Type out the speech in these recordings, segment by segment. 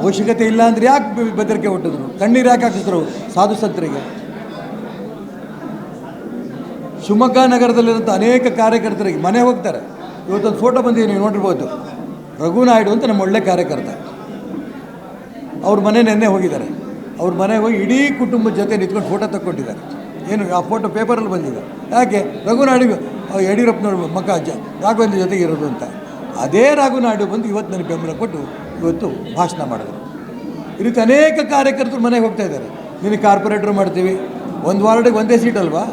ಅವಶ್ಯಕತೆ ಇಲ್ಲ ಅಂದ್ರೆ ಯಾಕೆ ಬೆದರಿಕೆ ಹೊಟ್ಟಿದ್ರು? ಕಣ್ಣೀರು ಯಾಕೆ ಹಾಕಿದ್ರು ಸಾಧು ಸಂತರಿಗೆ? ಶಿವಮೊಗ್ಗ ನಗರದಲ್ಲಿರುವಂಥ ಅನೇಕ ಕಾರ್ಯಕರ್ತರಿಗೆ ಮನೆ ಹೋಗ್ತಾರೆ. ಇವತ್ತೊಂದು ಫೋಟೋ ಬಂದಿದೆ, ನೀವು ನೋಡಿರ್ಬೋದು. ರಘುನಾಯ್ಡು ಅಂತ ನಮ್ಮ ಒಳ್ಳೆ ಕಾರ್ಯಕರ್ತ. ಅವ್ರ ಮನೆ ನೆನ್ನೆ ಹೋಗಿದ್ದಾರೆ. ಅವ್ರ ಮನೆಗೆ ಹೋಗಿ ಇಡೀ ಕುಟುಂಬದ ಜೊತೆ ನಿಂತ್ಕೊಂಡು ಫೋಟೋ ತಕ್ಕೊಂಡಿದ್ದಾರೆ. ಏನು, ಆ ಫೋಟೋ ಪೇಪರಲ್ಲಿ ಬಂದಿದೆ. ಯಾಕೆ? ರಘುನಾಯ್ಡು ಯಡಿಯೂರಪ್ಪನವ್ರ ಮಕ್ಕ ಅಜ್ಜ ರಾಘವೇಂದ್ರ ಜೊತೆಗೆ ಇರೋದು ಅಂತ. ಅದೇ ರಾಘುನಾಯ್ಡು ಬಂದು ಇವತ್ತು ನನಗೆ ಬೆಂಬಲ ಕೊಟ್ಟು ಇವತ್ತು ಭಾಷಣ ಮಾಡಿದರು. ಈ ರೀತಿ ಅನೇಕ ಕಾರ್ಯಕರ್ತರು ಮನೆಗೆ ಹೋಗ್ತಾ ಇದ್ದಾರೆ. ನಿನಗೆ ಕಾರ್ಪೊರೇಟ್ರ್ ಮಾಡ್ತೀವಿ. ಒಂದು ವಾರ್ಡಿಗೆ ಒಂದೇ ಸೀಟ್ ಅಲ್ವಾ?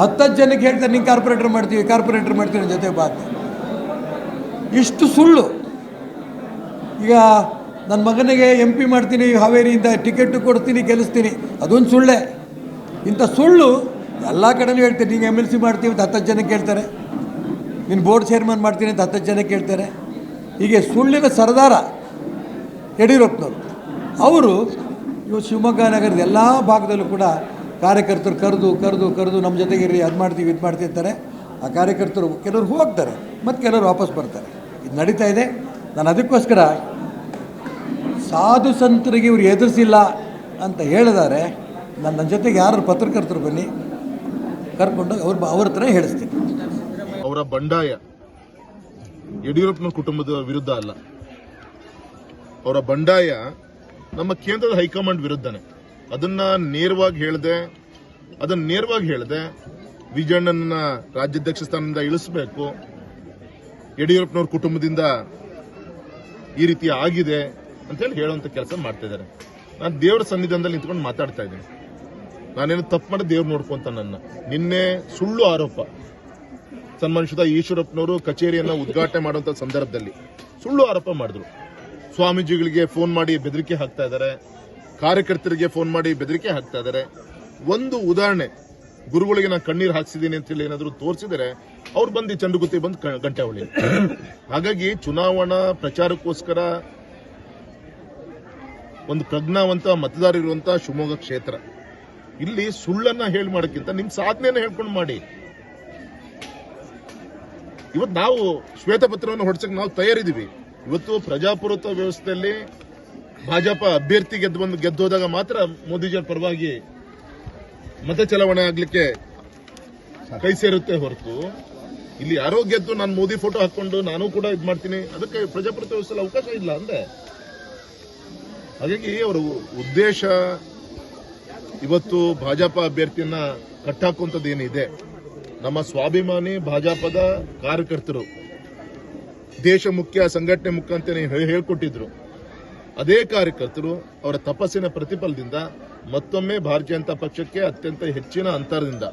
ಹತ್ತತ್ತು ಜನಕ್ಕೆ ಹೇಳ್ತಾರೆ ನಿಂಗೆ ಕಾರ್ಪೊರೇಟ್ರ್ ಮಾಡ್ತೀವಿ ಕಾರ್ಪೊರೇಟ್ರ್ ಮಾಡ್ತೀವಿ ಜೊತೆ ಬಾ ಇಷ್ಟು ಸುಳ್ಳು. ಈಗ ನನ್ನ ಮಗನಿಗೆ ಎಂ ಪಿ ಮಾಡ್ತೀನಿ, ಹಾವೇರಿಯಿಂದ ಟಿಕೆಟ್ ಕೊಡ್ತೀನಿ, ಗೆಲ್ಲಿಸ್ತೀನಿ. ಅದೊಂದು ಸುಳ್ಳೆ. ಇಂಥ ಸುಳ್ಳು ಎಲ್ಲ ಕಡೆನೂ ಹೇಳ್ತೀನಿ ನೀವು ಎಂ ಎಲ್ ಸಿ ಮಾಡ್ತೀವಿ ಅಂತ ಹತ್ತತ್ತು ಜನಕ್ಕೆ ಹೇಳ್ತಾರೆ. ನೀನು ಬೋರ್ಡ್ ಚೇರ್ಮನ್ ಮಾಡ್ತೀನಿ ಅಂತ ಹತ್ತು ಜನ ಕೇಳ್ತಾರೆ. ಹೀಗೆ ಸುಳ್ಳಿನ ಸರದಾರ ಯಡಿಯೂರಪ್ಪನವರು. ಅವರು ಇವು ಶಿವಮೊಗ್ಗ ನಗರದ ಎಲ್ಲ ಭಾಗದಲ್ಲೂ ಕೂಡ ಕಾರ್ಯಕರ್ತರು ಕರೆದು ಕರೆದು ಕರೆದು ನಮ್ಮ ಜೊತೆಗೆ ಇರಿ ಅದು ಮಾಡ್ತೀವಿ, ಇದು ಮಾಡ್ತಿರ್ತಾರೆ ಆ ಕಾರ್ಯಕರ್ತರು ಕೆಲವರು ಹೋಗ್ತಾರೆ, ಮತ್ತು ಕೆಲವರು ವಾಪಸ್ ಬರ್ತಾರೆ. ಇದು ನಡೀತಾ ಇದೆ. ನಾನು ಅದಕ್ಕೋಸ್ಕರ ಸಾಧು ಸಂತರಿಗೆ ಇವರು ಎದುರಿಸಿಲ್ಲ ಅಂತ ಹೇಳಿದ್ದಾರೆ ನಾನು ನನ್ನ ಜೊತೆಗೆ ಯಾರು ಪತ್ರಕರ್ತರು ಬನ್ನಿ ಕರ್ಕೊಂಡು ಅವ್ರ ಅವ್ರ ಹತ್ರ ಹೇಳಿಸ್ತೀನಿ. ಅವರ ಬಂಡಾಯ ಯಡಿಯೂರಪ್ಪನ ಕುಟುಂಬದ ವಿರುದ್ಧ ಅಲ್ಲ. ಅವರ ಬಂಡಾಯ ನಮ್ಮ ಕೇಂದ್ರದ ಹೈಕಮಾಂಡ್ ವಿರುದ್ಧನೇ. ಅದನ್ನ ನೇರವಾಗಿ ಹೇಳ್ದೆ, ಅದನ್ನ ನೇರವಾಗಿ ಹೇಳ್ದೆ ವಿಜಯಣ್ಣನ ರಾಜ್ಯಾಧ್ಯಕ್ಷ ಸ್ಥಾನದಿಂದ ಇಳಿಸಬೇಕು. ಯಡಿಯೂರಪ್ಪನವ್ರ ಕುಟುಂಬದಿಂದ ಈ ರೀತಿ ಆಗಿದೆ ಅಂತ ಹೇಳಿ ಹೇಳುವಂತ ಕೆಲಸ ಮಾಡ್ತಾ ಇದ್ದಾರೆ. ನಾನು ದೇವರ ಸನ್ನಿಧಾನದಲ್ಲಿ ನಿಂತ್ಕೊಂಡು ಮಾತಾಡ್ತಾ ಇದ್ದೀನಿ. ನಾನೇನು ತಪ್ಪು ಮಾಡಿ ದೇವ್ರು ನೋಡ್ಕೊಂತ ನನ್ನ. ನಿನ್ನೆ ಸುಳ್ಳು ಆರೋಪ. ಸನ್ಮಾನಿಸಿದ ಈಶ್ವರಪ್ಪನವರು ಕಚೇರಿಯನ್ನು ಉದ್ಘಾಟನೆ ಮಾಡುವಂತ ಸಂದರ್ಭದಲ್ಲಿ ಸುಳ್ಳು ಆರೋಪ ಮಾಡಿದ್ರು. ಸ್ವಾಮೀಜಿಗಳಿಗೆ ಫೋನ್ ಮಾಡಿ ಬೆದರಿಕೆ ಹಾಕ್ತಾ ಇದ್ದಾರೆ. ಕಾರ್ಯಕರ್ತರಿಗೆ ಫೋನ್ ಮಾಡಿ ಬೆದರಿಕೆ ಹಾಕ್ತಾ ಇದ್ದಾರೆ. ಒಂದು ಉದಾಹರಣೆ, ಗುರುಗಳಿಗೆ ನಾನು ಕಣ್ಣೀರು ಹಾಕ್ಸಿದ್ದೀನಿ ಅಂತ ಹೇಳಿ ಏನಾದರೂ ತೋರಿಸಿದರೆ ಅವ್ರು ಬಂದು ಚಂಡುಗುತ್ತಿ ಬಂದು ಗಂಟೆ ಹೊಳಿ. ಹಾಗಾಗಿ ಚುನಾವಣಾ ಪ್ರಚಾರಕ್ಕೋಸ್ಕರ ಒಂದು ಪ್ರಜ್ಞಾವಂತ ಮತದಾರ ಇರುವಂತಹ ಶಿವಮೊಗ್ಗ ಕ್ಷೇತ್ರ. ಇಲ್ಲಿ ಸುಳ್ಳನ್ನ ಹೇಳಿ ಮಾಡೋಕ್ಕಿಂತ ನಿಮ್ ಸಾಧನೆಯನ್ನ ಹೇಳ್ಕೊಂಡು ಮಾಡಿ. ಇವತ್ತು ನಾವು ಶ್ವೇತಪತ್ರವನ್ನು ಹೊಡ್ಸಕ್ ನಾವು ತಯಾರಿದ್ದೀವಿ. ಇವತ್ತು ಪ್ರಜಾಪ್ರಭುತ್ವ ವ್ಯವಸ್ಥೆಯಲ್ಲಿ ಭಾಜಪ ಅಭ್ಯರ್ಥಿ ಗೆದ್ದು ಬಂದು ಗೆದ್ದು ಹೋದಾಗ ಮಾತ್ರ ಮೋದಿಜಿಯವರ ಪರವಾಗಿ ಮತ ಚಲಾವಣೆ ಆಗ್ಲಿಕ್ಕೆ ಕೈ ಸೇರುತ್ತೆ ಹೊರತು. ಇಲ್ಲಿ ಯಾರೋ ಗೆದ್ದು ನಾನು ಮೋದಿ ಫೋಟೋ ಹಾಕೊಂಡು ನಾನು ಕೂಡ ಇದು ಮಾಡ್ತೀನಿ. ಅದಕ್ಕೆ ಪ್ರಜಾಪ್ರಭುತ್ವ ವ್ಯವಸ್ಥೆಯಲ್ಲಿ ಅವಕಾಶ ಇಲ್ಲ ಅಂದೆ. ಹಾಗಾಗಿ ಅವರ ಉದ್ದೇಶ ಇವತ್ತು ಭಾಜಪ ಅಭ್ಯರ್ಥಿಯನ್ನ ಕಟ್ಟಾಕುವಂಥದ್ದು ಏನಿದೆ? ನಮ್ಮ ಸ್ವಾಭಿಮಾನಿ ಭಾಜಪದ ಕಾರ್ಯಕರ್ತರು, ದೇಶ ಮುಖ್ಯ, ಸಂಘಟನೆ ಮುಖ್ಯ ಅಂತ ಹೇಳ್ಕೊಟ್ಟಿದ್ರು. ಅದೇ ಕಾರ್ಯಕರ್ತರು ಅವರ ತಪಸ್ಸಿನ ಪ್ರತಿಫಲದಿಂದ ಮತ್ತೊಮ್ಮೆ ಭಾರತೀಯ ಜನತಾ ಪಕ್ಷಕ್ಕೆ ಅತ್ಯಂತ ಹೆಚ್ಚಿನ ಅಂತರದಿಂದ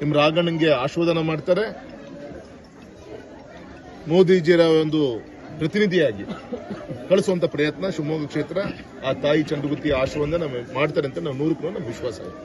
ನಿಮ್ ರಾಘಣ್ಣಂಗೆ ಆಶೀರ್ವಾದನ ಮಾಡ್ತಾರೆ. ಮೋದಿಜಿರ ಒಂದು ಪ್ರತಿನಿಧಿಯಾಗಿ ಕಳಿಸುವಂತ ಪ್ರಯತ್ನ ಶಿವಮೊಗ್ಗ ಕ್ಷೇತ್ರ ಆ ತಾಯಿ ಚಂದ್ರಗುತಿ ಆಶೀರ್ವಾದ ನಾವು ಮಾಡ್ತಾರೆ ಅಂತ ನಾವು ನೂರಕ್ಕೂ ನಮ್ಗೆ ವಿಶ್ವಾಸ ಇದೆ.